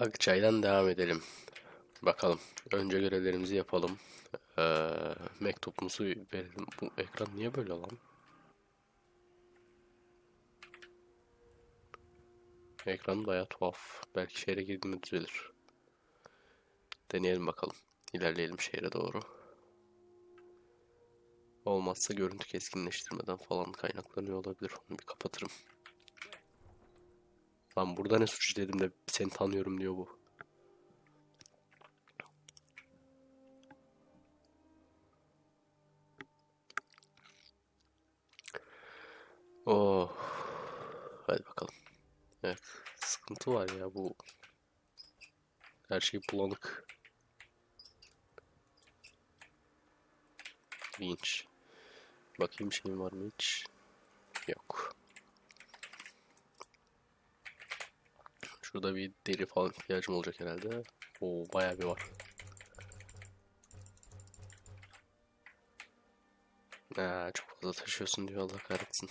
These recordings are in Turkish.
Akçay'dan devam edelim. Bakalım. Önce görevlerimizi yapalım. Ee, mektubumuzu verelim. Bu ekran niye böyle lan? Ekran bayağı tuhaf. Belki şehre girdiğinde düzelir. Deneyelim bakalım. İlerleyelim şehre doğru. Olmazsa görüntü keskinleştirmeden falan kaynaklanıyor olabilir. Onu bir kapatırım. Lan burada ne suç dedim de seni tanıyorum diyor bu. Oh. Hadi bakalım. Evet. Sıkıntı var ya bu. Her şey bulanık. Vinç. Bakayım şeyim var mı hiç? Yok. Şurada bir deri falan ihtiyacım olacak herhalde. Oo bayağı bir var. Aa, çok fazla taşıyorsun diyor Allah kahretsin.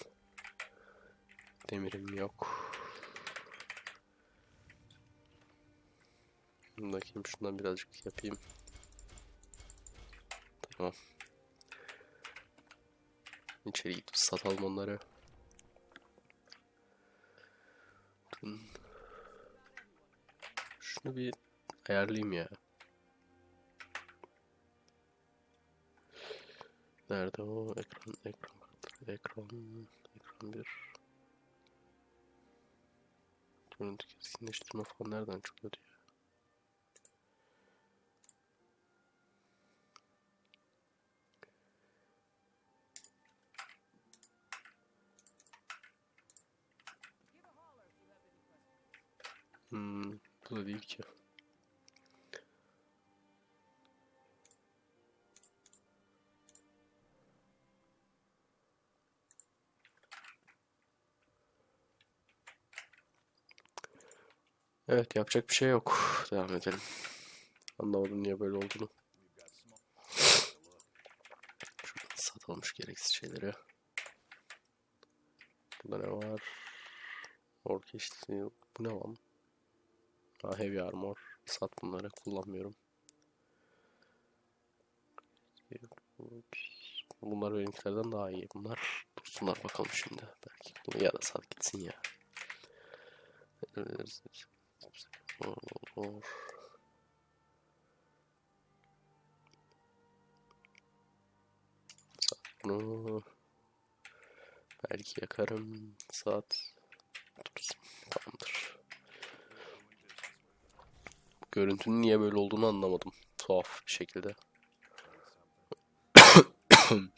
Demirim yok. Bakayım şundan birazcık yapayım. Tamam. İçeri gidip satalım onları. Dın. Şunu bir ayarlayayım ya. Nerede o? Ekran, ekran, ekran, ekran bir. Görüntü keskinleştirme falan nereden çıkıyordu ya? Hmm, bu da değil ki. Evet yapacak bir şey yok. Devam edelim. Anlamadım niye böyle olduğunu. Şuradan satılmış gereksiz şeyleri. Burada ne var? Orkestra. Bu ne lan? Ha, heavy armor. Sat bunları. Kullanmıyorum. Bunlar benimkilerden daha iyi. Bunlar dursunlar bakalım şimdi. Belki ya da sat gitsin ya. Sat bunu. Belki yakarım. Saat dursun. Tamamdır. Görüntünün niye böyle olduğunu anlamadım. Tuhaf bir şekilde.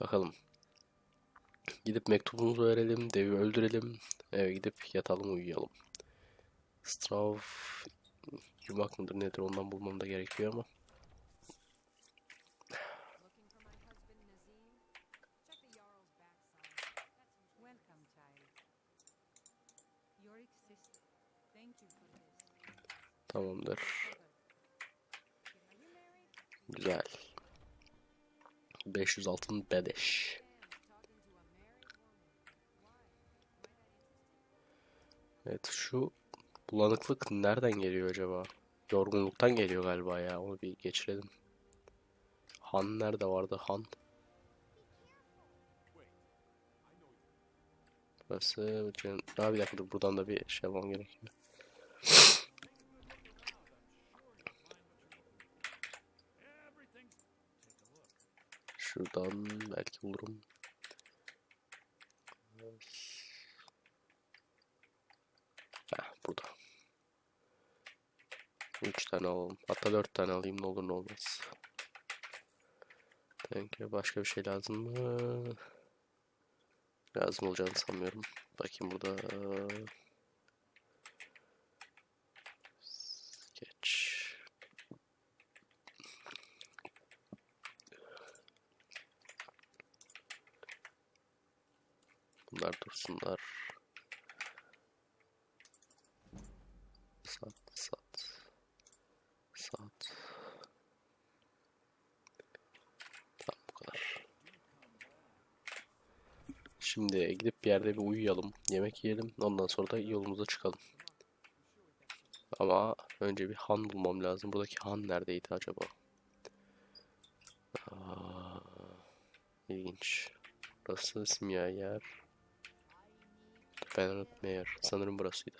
Bakalım. Gidip mektubumuzu verelim, devi öldürelim, eve gidip yatalım uyuyalım. Strav yumak mıdır nedir ondan bulmam da gerekiyor ama. Tamamdır. Güzel. 500 altın bedeş. Evet şu bulanıklık nereden geliyor acaba? Yorgunluktan geliyor galiba ya. Onu bir geçirelim. Han nerede vardı? Han. Burası. Aa, bir dakika dur. Buradan da bir şey yapmam gerekiyor. Şuradan belki bulurum. Heh, burada. Üç tane alalım. Hatta dört tane alayım ne olur ne olmaz. Peki başka bir şey lazım mı? Lazım olacağını sanmıyorum. Bakayım burada. Geç. Dursunlar. Sat, sat. Sat. Tamam bu kadar. Şimdi gidip bir yerde bir uyuyalım. Yemek yiyelim. Ondan sonra da yolumuza çıkalım. Ama önce bir han bulmam lazım. Buradaki han neredeydi acaba? Aa, ilginç. Burası simya yer. Ferhat Meyer. Sanırım burasıydı.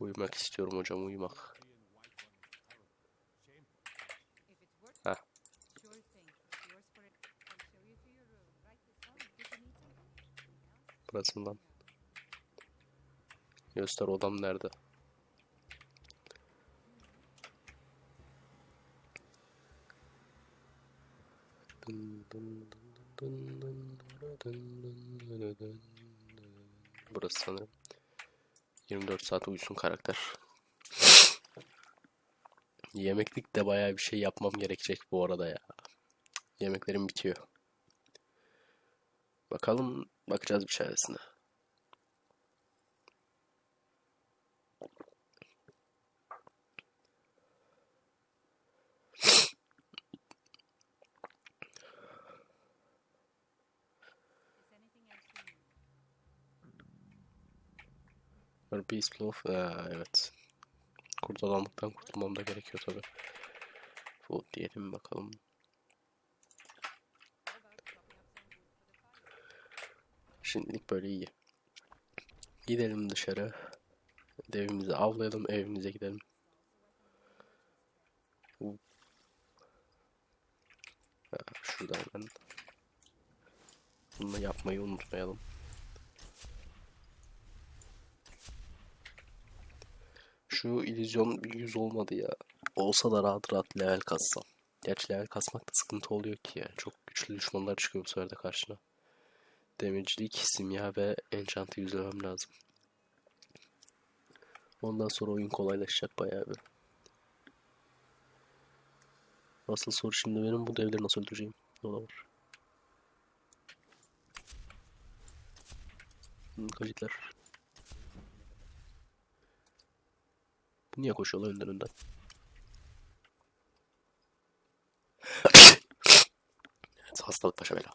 Uyumak istiyorum hocam uyumak. Heh. Burasından. Göster odam nerede? Burası sanırım. 24 saat uyusun karakter. Yemeklik de bayağı bir şey yapmam gerekecek bu arada ya. Yemeklerim bitiyor. Bakalım bakacağız bir çaresine. Böyle Beast Loaf. Ha, evet. Kurt adamlıktan kurtulmam da gerekiyor tabi. Food diyelim bakalım. Şimdilik böyle iyi. Gidelim dışarı. Devimizi avlayalım, evimize gidelim. Ha, şuradan hemen. Bunu yapmayı unutmayalım. Şu illüzyon yüz olmadı ya. Olsa da rahat rahat level kassam. Gerçi level kasmak da sıkıntı oluyor ki ya. Çok güçlü düşmanlar çıkıyor bu sefer de karşına. Demircilik, simya ve enchant'ı yüzlemem lazım. Ondan sonra oyun kolaylaşacak bayağı bir. Asıl soru şimdi benim bu devleri nasıl öldüreceğim? O da var. Hmm, Kajitler. Niye koşuyorlar önden önden? evet, hastalık başa bela.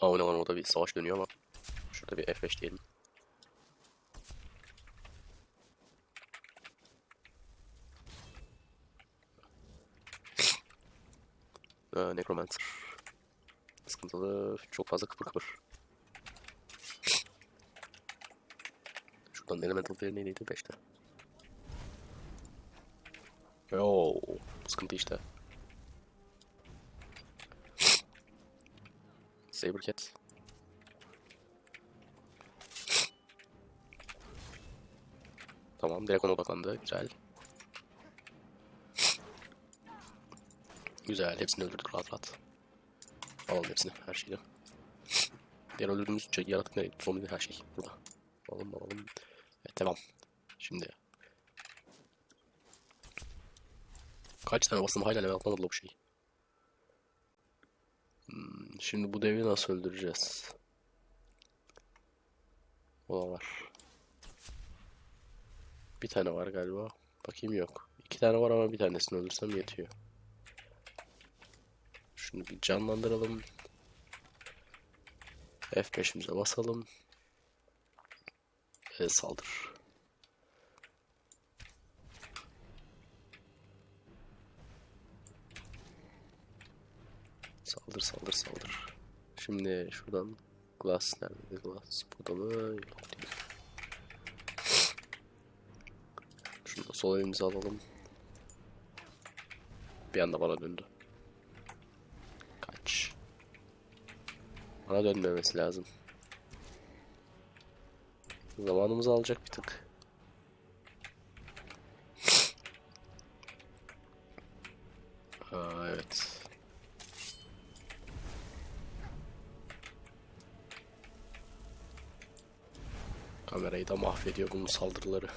Aa o ne lan orada bir savaş dönüyor ama. Şurada bir F5 diyelim. Aa, Necromancer. Sıkıntılı. Çok fazla kıpır kıpır. Şuradan elemental değeri neydi? 5'te. Yo, sıkıntı işte. Sabercat. Tamam, direkt ona odaklandı. Güzel. Güzel, hepsini öldürdük rahat rahat. Alalım hepsini, her şeyi. Diğer öldürdüğümüz şey, yaratık nereydi? Zombi her şey burada. Alalım alalım. Evet, devam. Şimdi. Kaç tane bastım hala level atlamadı la bu şey. Hmm, şimdi bu devi nasıl öldüreceğiz? O da var. Bir tane var galiba. Bakayım yok. İki tane var ama bir tanesini öldürsem yetiyor. Şunu bir canlandıralım. F5'imize basalım. Ve saldır. Saldır saldır saldır. Şimdi şuradan Glass nerede? Glass burada? Yok değil. Şunu da sol elimize alalım. Bir anda bana döndü. Kaç. Bana dönmemesi lazım. Zamanımızı alacak bir tık. Aa, evet. Kamerayı da mahvediyor bunun saldırıları.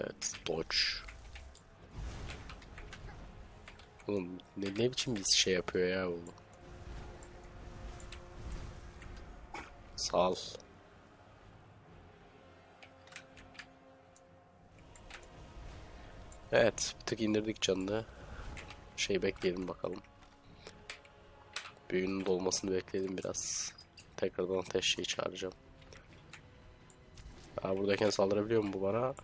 Evet, dodge. Oğlum ne, ne biçim bir şey yapıyor ya bu? Sağ ol. Evet, bir tık indirdik canını. Şey bekleyelim bakalım. Büyünün dolmasını bekleyelim biraz. Tekrardan ateş şeyi çağıracağım. Aa, buradayken saldırabiliyor mu bu bana?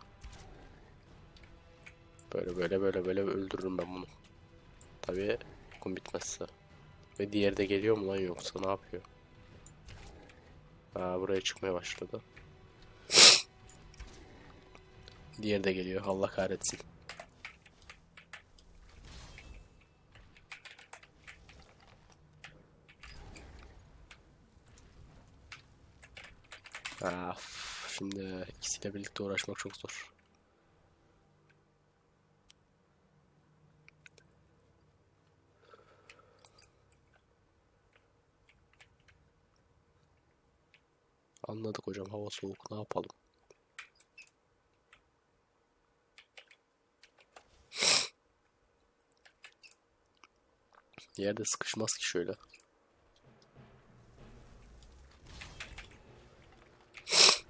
Böyle böyle böyle böyle öldürürüm ben bunu. Tabii okum bitmezse. Ve diğeri de geliyor mu lan yoksa ne yapıyor? Aa, buraya çıkmaya başladı. Diğeri de geliyor. Allah kahretsin. Ah, şimdi ikisiyle birlikte uğraşmak çok zor. Anladık hocam hava soğuk ne yapalım? Yerde sıkışmaz ki şöyle.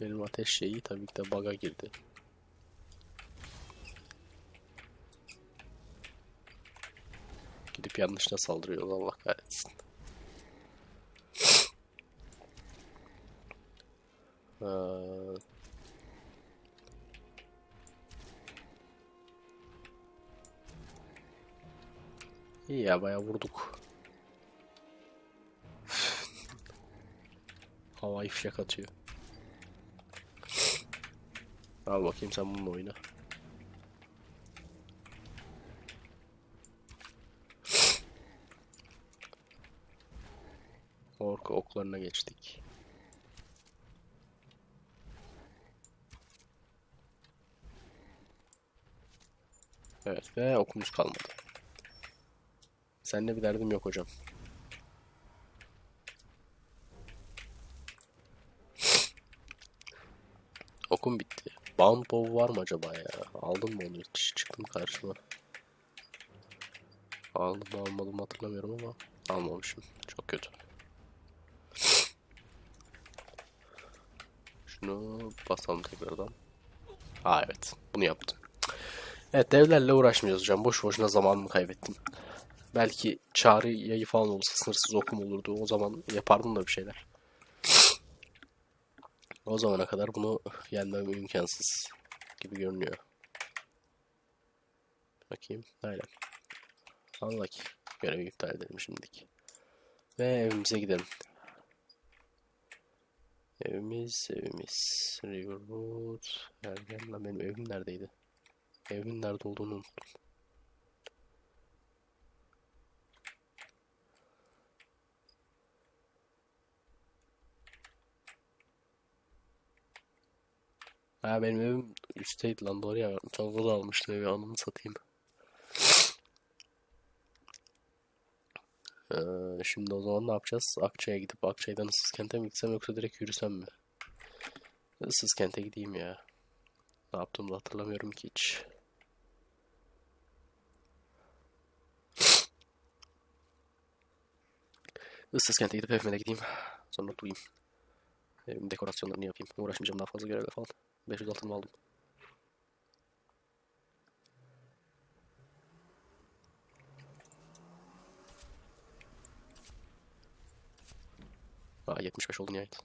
Benim ateş şeyi tabii ki de bug'a girdi. Yanlışına saldırıyor Allah kahretsin. Ee, İyi ya bayağı vurduk. Havai fişek atıyor. Al bakayım sen bununla oyna. Ork oklarına geçtik. Evet ve okumuz kalmadı. Seninle bir derdim yok hocam. Okum bitti. Bound bow var mı acaba ya? Aldın mı onu hiç? Çıktım karşıma. Aldım mı almadım mı hatırlamıyorum ama almamışım. Çok kötü. Şunu basalım tekrardan. Aa evet. Bunu yaptım. Evet devlerle uğraşmayacağız hocam. Boş boşuna zamanımı kaybettim. Belki çağrı yayı falan olsa sınırsız okum olurdu. O zaman yapardım da bir şeyler. O zamana kadar bunu yenmem imkansız gibi görünüyor. Bakayım. Aynen. Anla ki. Görevi iptal edelim şimdilik. Ve evimize gidelim. Evimiz, evimiz. Riverwood. Ergen lan benim evim neredeydi? Evimin nerede olduğunu unuttum. Ha benim evim üstteydi lan doğru ya. Çantada da almıştım evi anımı satayım. Ee, şimdi o zaman ne yapacağız? Akçay'a gidip Akçay'dan Issız Kent'e mi gitsem yoksa direkt yürüsem mi? Issız Kent'e gideyim ya. Ne yaptığımı hatırlamıyorum ki hiç. Issız Kent'e gidip evime de gideyim. Sonra durayım. Evimin dekorasyonlarını yapayım. Uğraşmayacağım daha fazla görevle falan. 500 altın aldım. Aa 75 oldu nihayet.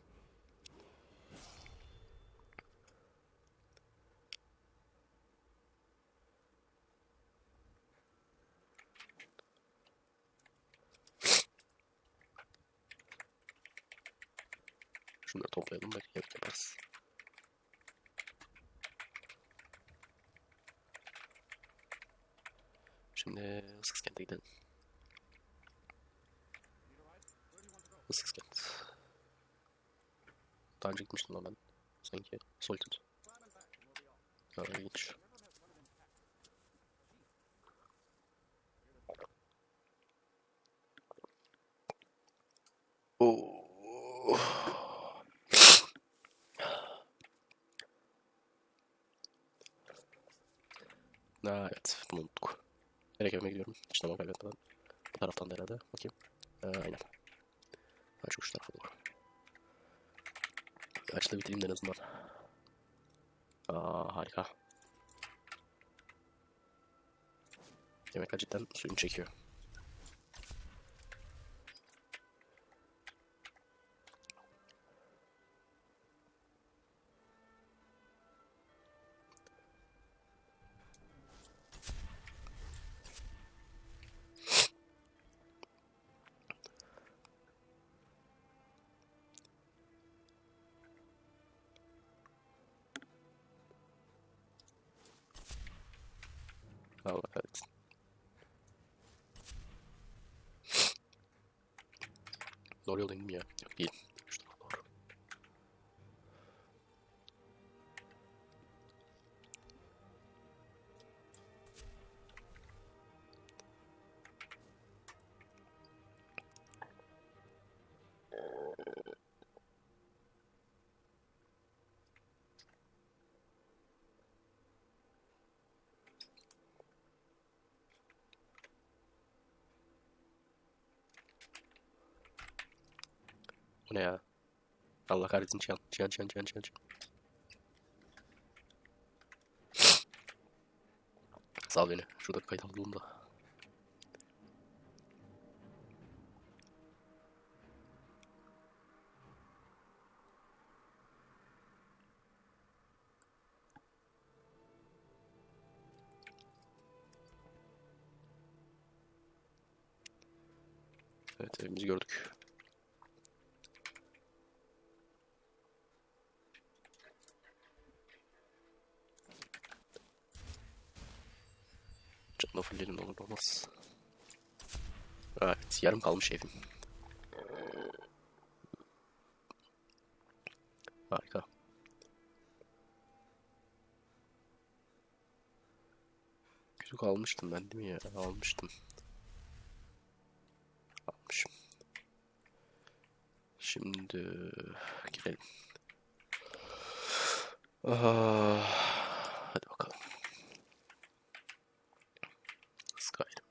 Şunları toplayalım da yemek yaparız. Şimdi Issız Kent'e gidelim. Issız Kent. Daha önce gitmiştim lan ben. Sanki. Solitude. Ha, ilginç. Oo. Ha, evet, bunu unuttuk. Nereye evime gidiyorum? Hiç zaman kaybetmeden. Bu taraftan da herhalde. Bakayım. Ee, aynen. Ha, çok şu tarafa doğru. Açla bitireyim de en azından. Aa harika. Yemek cidden suyunu çekiyor. Allah kahretsin. Doğru yoldayım ya. Yok değil. Bu ne ya? Allah kahretsin Cihan. Cihan, Cihan, Cihan, Cihan, Cihan. Sal beni. Şurada kayıt alalım da. Evet yarım kalmış evim. Harika. Kütük almıştım ben değil mi ya? Almıştım. Almışım. Şimdi girelim. Ah, hadi bakalım. Skyrim.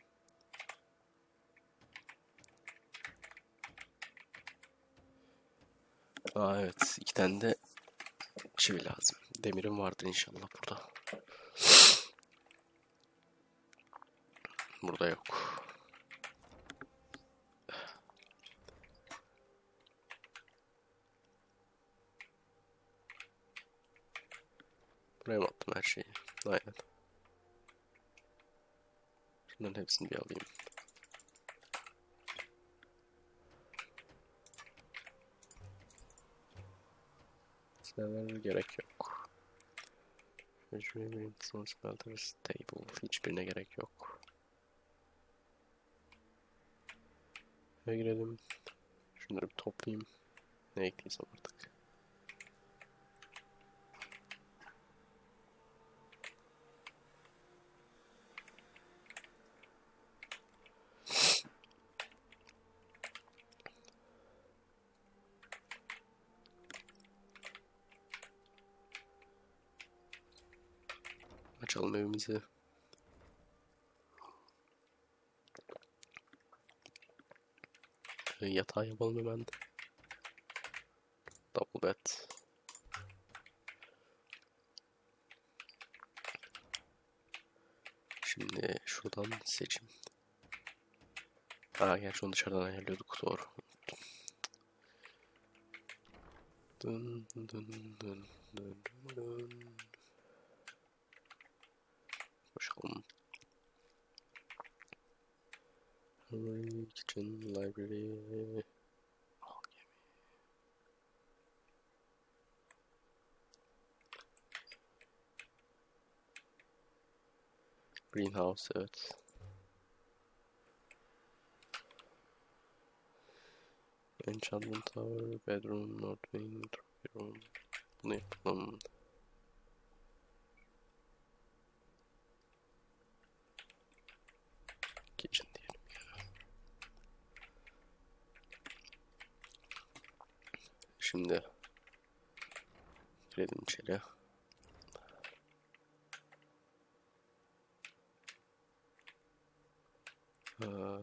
Aa evet iki tane de çivi lazım. Demirim vardır inşallah burada. Burada yok. Buraya mı attım her şeyi? Aynen. Şunların hepsini bir alayım. Server gerek yok. Measuring maintenance smelter stable. Hiçbirine gerek yok. Şuraya girelim. Şunları bir toplayayım. Ne ekleysem Açalım evimizi. Yatağı yapalım hemen. Double bed. Şimdi şuradan seçim. Aa gerçi onu dışarıdan ayarlıyorduk doğru. Dın dın dın dın dın Kitchen, Library. greenhouse earth. Enchantment tower, bedroom, north wing, trophy room, Nephilim. Kitchen. Şimdi girelim içeri. Aa,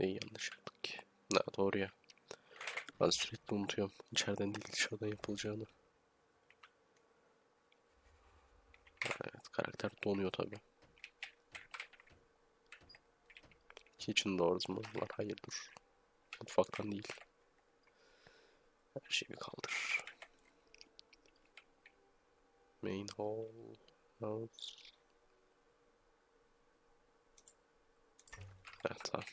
Neyi yanlış yaptık ki? Ne doğru ya. Ben sürekli unutuyorum. İçeriden değil dışarıdan yapılacağını. Evet karakter donuyor tabi. Kitchen doors mu var? Hayır dur. Mutfaktan değil. Her şeyi kaldır. Main hall. House. Evet tamam.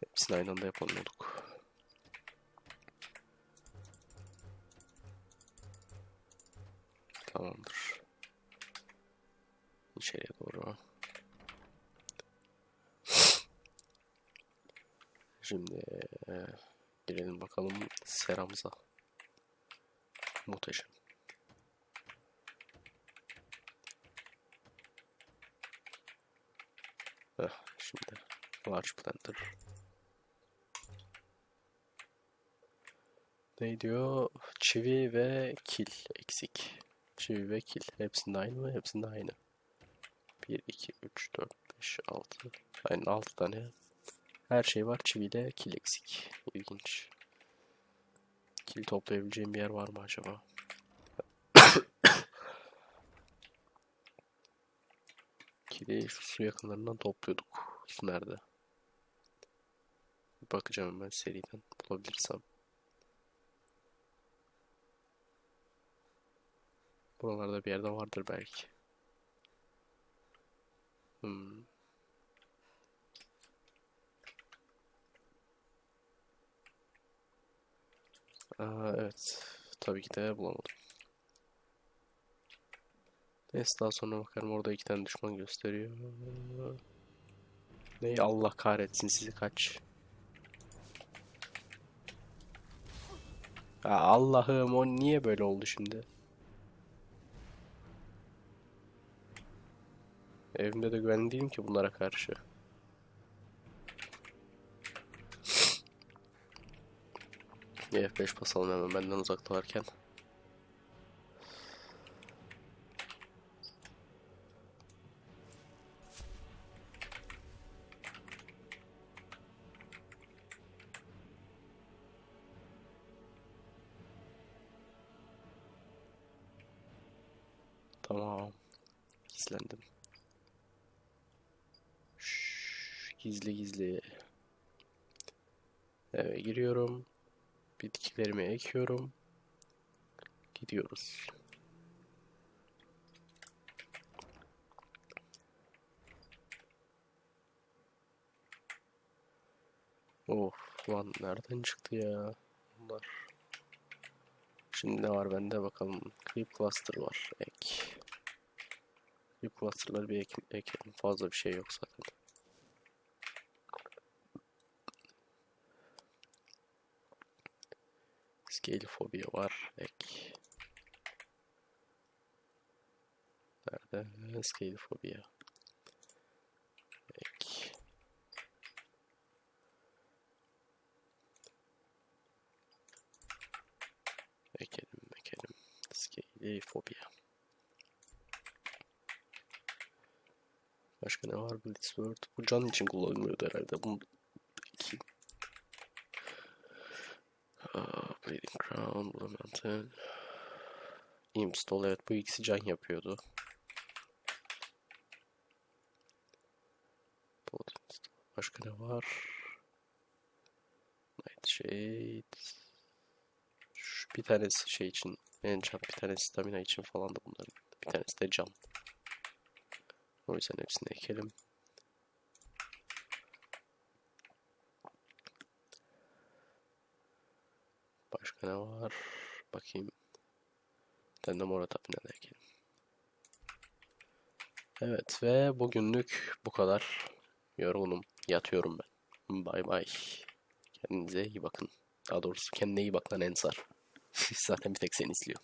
Hepsini aynı anda yapamıyorduk. Tamamdır. İçeriye doğru. Şimdi eee, girelim bakalım seramıza. Muhteşem. Heh, şimdi large blender. Ne diyor? Çivi ve kil eksik. Çivi ve kil. Hepsinde aynı mı? Hepsinde aynı. 1, 2, 3, 4, 5, 6. Aynen 6 tane. Her şey var. Çiviyle kil eksik. İlginç. Kil toplayabileceğim bir yer var mı acaba? Kili şu su yakınlarından topluyorduk. Su nerede? Bakacağım hemen seriden bulabilirsem. Buralarda bir yerde vardır belki. Hmm. Aa, evet. Tabii ki de bulamadım. Neyse daha sonra bakarım orada iki tane düşman gösteriyor. Ney Allah kahretsin sizi kaç. Allah'ım o niye böyle oldu şimdi? Evimde de güvenli değilim ki bunlara karşı. F5 basalım hemen benden uzaktalarken. Tamam. Bitkilerimi ekiyorum. Gidiyoruz. Of lan nereden çıktı ya bunlar? Şimdi ne var bende bakalım. Creep cluster var. Ek. Creep cluster'ları bir ek ekelim. Fazla bir şey yok zaten. Scale fobia var. Ek. Nerede? Scale fobia. Ek. Ekelim, ekelim. Scale fobia. Başka ne var? Blitzword. Bu can için kullanılıyordu herhalde. Bunu iki. Aa, Bleeding Crown, Blue Mountain. Imstol evet bu ikisi can yapıyordu. Başka ne var? Nightshade. Şu bir tanesi şey için. Enchant bir tanesi stamina için falan da bunların. Bir tanesi de can. O yüzden hepsini ekelim. Başka ne var? Bakayım. Bir tane de mora tapina da ekelim. Evet ve bugünlük bu kadar. Yorgunum. Yatıyorum ben. Bay bay. Kendinize iyi bakın. Daha doğrusu kendine iyi bak lan Ensar. Zaten bir tek seni izliyor.